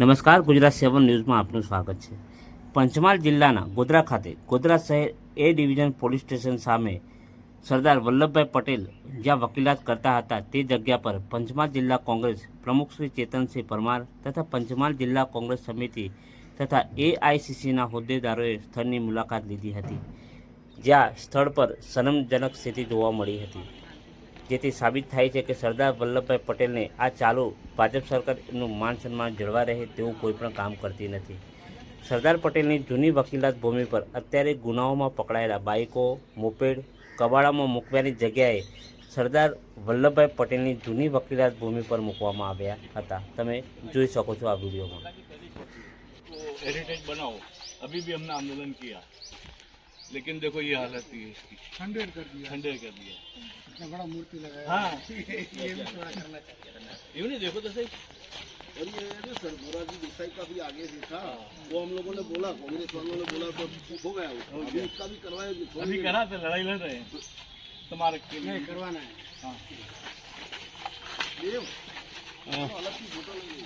નમસ્કાર, ગુજરાત સેવન ન્યૂઝમાં આપનું સ્વાગત છે. પંચમહાલ જિલ્લાના ગોધરા ખાતે ગોધરા શહેર એ ડિવિઝન પોલીસ સ્ટેશન સામે સરદાર વલ્લભભાઈ પટેલ જ્યાં વકીલાત કરતા હતા તે જગ્યા પર પંચમહાલ જિલ્લા કોંગ્રેસ પ્રમુખ શ્રી ચેતનસિંહ પરમાર તથા પંચમહાલ જિલ્લા કોંગ્રેસ સમિતિ તથા એઆઈસીસીના હોદ્દેદારોએ સ્થળની મુલાકાત લીધી હતી, જ્યાં સ્થળ પર શરમજનક સ્થિતિ જોવા મળી હતી. જેથી સાબિત થાય છે કે સરદાર વલ્લભભાઈ પટેલને આ ચાલુ ભાજપ સરકારનું માન સન્માન જળવા રહે તેવું કોઈ પણ કામ કરતી નથી. સરદાર પટેલની જૂની વકીલાત ભૂમિ પર અત્યારે ગુનાઓમાં પકડાયેલા બાઇકો મોપેડ, કબાડામાં મૂકવાની જગ્યાએ સરદાર વલ્લભભાઈ પટેલની જૂની વકીલાત ભૂમિ પર મૂકવામાં આવ્યા હતા. તમે જોઈ શકો છો આ વિડીયોમાં. लेकिन देखो ये हालत थी इसकी। खंडेर कर दिया। खंडर कर दिया। इतना बड़ा मूर्ति लगाया। हाँ। ये भी थोड़ा करना चाहिए। यूँ नहीं देखो तो सही और ये है ना सर मोरारजी देसाई का भी आगे से था। वो हम लोगों ने बोला कांग्रेस वालों ने बोला तो हो गया वो। अभी इसका भी करवाया कि अभी करा थे लड़ाई लड़ रहे हैं। स्मारक के लिए। करवाना है। हाँ। ये- अलग की फ़ोटो लगी।